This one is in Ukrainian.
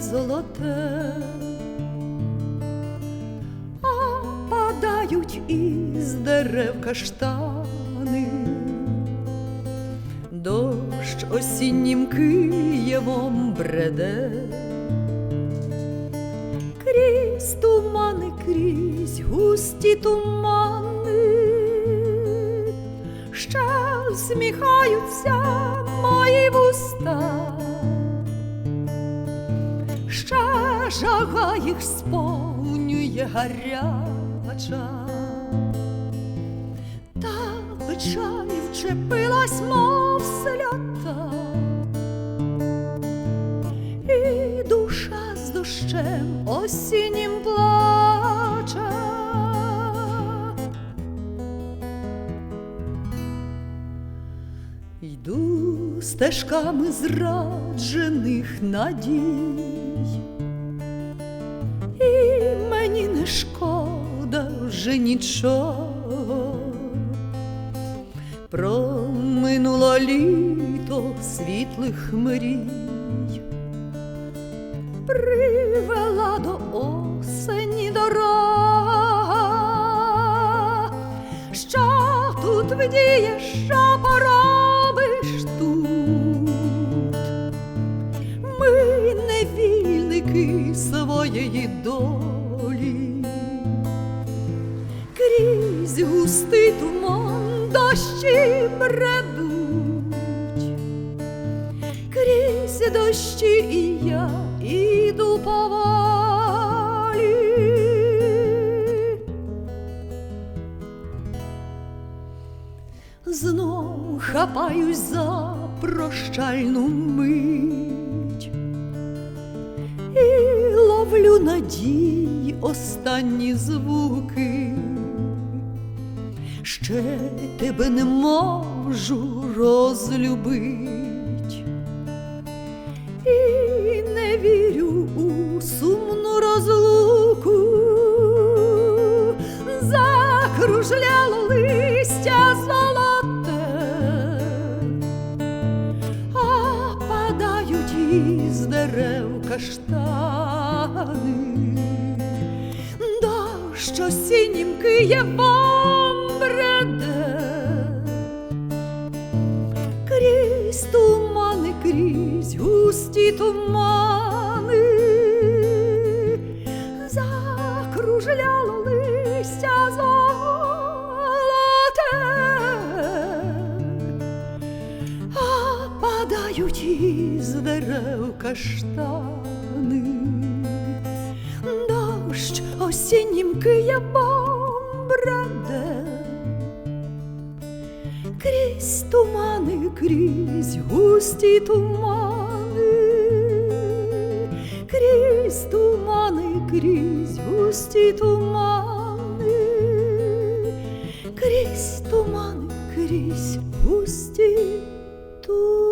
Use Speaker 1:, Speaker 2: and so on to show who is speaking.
Speaker 1: золоте, а падають із дерев каштани, дощ осіннім Києвом бреде. Крізь тумани, крізь густі тумани, ще всміхаються мої вуста, ще жага їх сповнює гаряча, та печаль вчепилась, мов сльота. І душа з дощем осіннім плаче. Йду стежками зраджених надій, і мені не шкода вже нічого. Проминуло літо світлих мрій, привела до осені дорога, що тут вдієш, що поробиш невільники своєї долі. Крізь густий туман дощі бредуть, крізь дощі і я іду поволі. Знов хапаюсь за прощальну мить надії останні звуки. Ще тебе не можу розлюбить, і не вірю у сумну розлуку, закружляло листя золоте, а падають із дерев каштани, дощ осіннім Києвом бреде, крізь тумани, крізь густі тумани, закружляло листя золоте. А падають із дерев каштани, осіннім Києвом бреде, крізь тумани, крізь густі тумани, крізь тумани, крізь густі тумани, крізь тумани, крізь густі тумани.